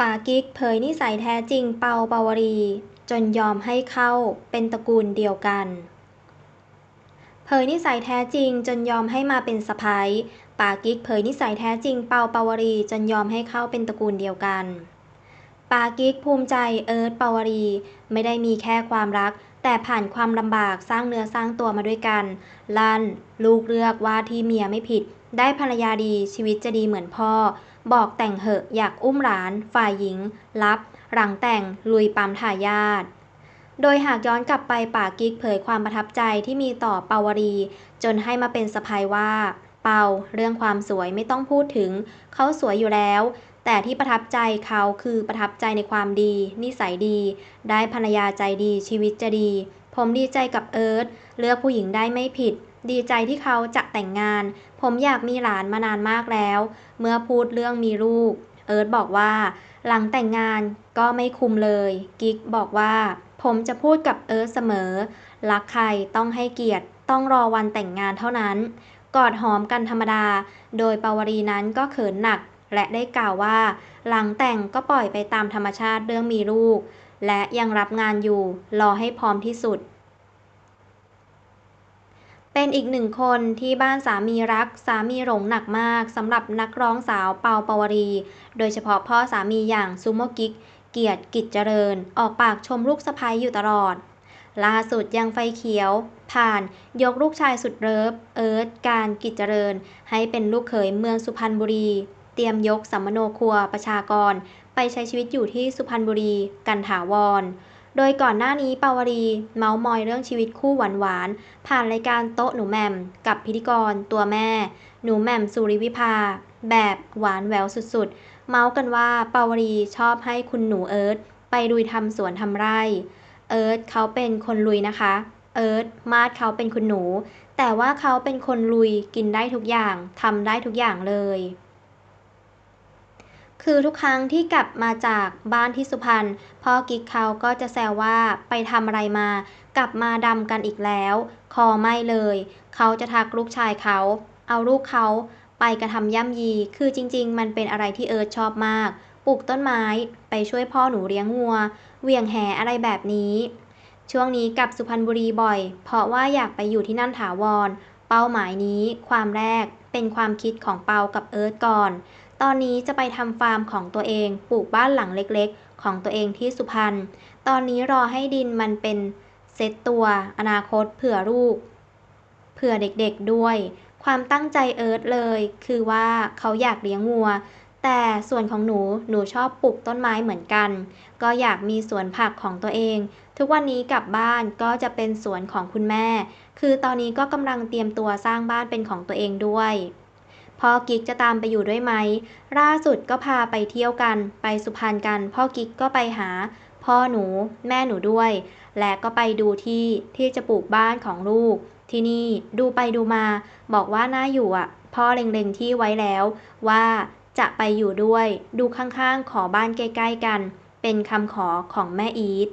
ปากิ๊กเผยนิสัยแท้จริงเปาปาวรีจนยอมให้เข้าเป็นตระกูลเดียวกัน เผยนิสัยแท้จริงจนยอมให้มาเป็นสะพ้ายปากิ๊กเผยนิสัยแท้จริงเปาปาวรีจนยอมให้เข้าเป็นตระกูลเดียวกันปากิ๊กภูมิใจเอิร์ธปาวรีไม่ได้มีแค่ความรัก แต่ผ่านความลำบากสร้างเนื้อสร้างตัวมาด้วยกัน ลั่น ลูกเลือกว่าที่เมียไม่ผิด ได้ภรรยาดีชีวิตจะดีเหมือนพ่อ บอกแต่งเหอะอยากอุ้มหลาน ฝ่ายหญิง รับ หลังแต่งลุยปั๊มทายาทโดยหากย้อนกลับไปป่ากิ๊กเผยความประทับใจที่มีต่อเปาวรี จนให้มาเป็นสะพายว่า เปาเรื่องความสวยไม่ต้องพูดถึง เขาสวยอยู่แล้ว แต่ที่ประทับใจเขาคือประทับใจในความดี นิสัยดี ได้ภรรยาใจดีชีวิตจะดี ผมดีใจกับเอิร์ธเลือกผู้หญิงได้ไม่ผิด ดีใจที่เขาจะแต่งงาน ผมอยากมีหลานมานานมากแล้ว เมื่อพูดเรื่องมีลูก เอิร์ธบอกว่า หลังแต่งงานก็ไม่คุมเลย กิ๊กบอกว่า ผมจะพูดกับเอิร์ธเสมอ รักใครต้องให้เกียรติ ต้องรอวันแต่งงานเท่านั้น กอดหอมกันธรรมดา โดยปาวรีนั้นก็เขินหนัก และได้กล่าวว่า หลังแต่งก็ปล่อยไปตามธรรมชาติเรื่องมีลูก และยังรับงานอยู่ รอให้พร้อมที่สุด เป็นอีกหนึ่งคนที่บ้านสามีรัก สามีหลงหนักมากสำหรับนักร้องสาวเปาปาวรี โดยเฉพาะพ่อสามีอย่างซูโมกิก เกียรติกิจเจริญ ออกปากชมลูกสะใภ้อยู่ตลอด ล่าสุดยังไฟเขียว ผ่านยกลูกชายสุดเลิฟเอิร์ธการกิจเจริญ ให้เป็นลูกเขยเมืองสุพรรณบุรี เตรียมยกสัมมโนครัวประชากร ไปใช้ชีวิตอยู่ที่สุพรรณบุรี กันถาวร โดยก่อนหน้านี้ปาวรี เมาส์มอยเรื่องชีวิตคู่หวานๆ ผ่านรายการโต๊ะหนูแหม่มกับพิธีกรตัวแม่ หนูแหม่มสุริวิภา แบบหวานแหววสุดๆ เมาส์กันว่าปาวรีชอบให้คุณหนูเอิร์ธไปลุยทำสวนทำไร่ เอิร์ธเขาเป็นคนลุยนะคะ เอิร์ธมาดเขาเป็นคุณหนู แต่ว่าเขาเป็นคนลุยกินได้ทุกอย่างทำได้ทุกอย่างเลย คือทุกครั้งที่กลับมาจากบ้านที่สุพรรณพ่อกิ๊กเขาก็จะแซวว่าไปทำอะไรมา กลับมาดำกันอีกแล้ว คอไม่เลย เขาจะทักลูกชายเขา เอาลูกเขาไปกระทำย่ำยี คือจริง ๆ มันเป็นอะไรที่เอิร์ธชอบมาก ปลูกต้นไม้ ไปช่วยพ่อหนูเลี้ยงวัว เวียงแหอะไรแบบนี้ ช่วงนี้กลับสุพรรณบุรีบ่อย เพราะว่าอยากไปอยู่ที่นั่นถาวร เป้าหมายนี้ ความแรกเป็นความคิดของเปากับเอิร์ธก่อน ตอนนี้จะไปทำฟาร์มของตัวเอง ปลูกบ้านหลังเล็กๆ ของตัวเองที่สุพรรณ ตอนนี้รอให้ดินมันเป็นเซตตัว อนาคตเผื่อลูก เผื่อเด็กๆด้วย ความตั้งใจเอิร์ธเลย คือว่าเขาอยากเลี้ยงวัว แต่ส่วนของหนู หนูชอบปลูกต้นไม้เหมือนกัน ก็อยากมีสวนผักของตัวเอง ทุกวันนี้กลับบ้านก็จะเป็นสวนของคุณแม่ คือตอนนี้ก็กำลังเตรียมตัวสร้างบ้านเป็นของตัวเองด้วย พ่อกิ๊กจะตามไปอยู่ด้วยไหมล่าสุดก็พาไปเที่ยวกัน ไปสุพรรณกัน พ่อกิ๊กก็ไปหา พ่อหนู แม่หนูด้วย และก็ไปดูที่ที่จะปลูกบ้านของลูก ที่นี่ดูไปดูมา บอกว่าน่าอยู่อะ พ่อเล็งๆที่ไว้แล้ว ว่าจะไปอยู่ด้วย ดูข้างๆ ขอบ้านใกล้ๆกัน เป็นคำขอของแม่อีท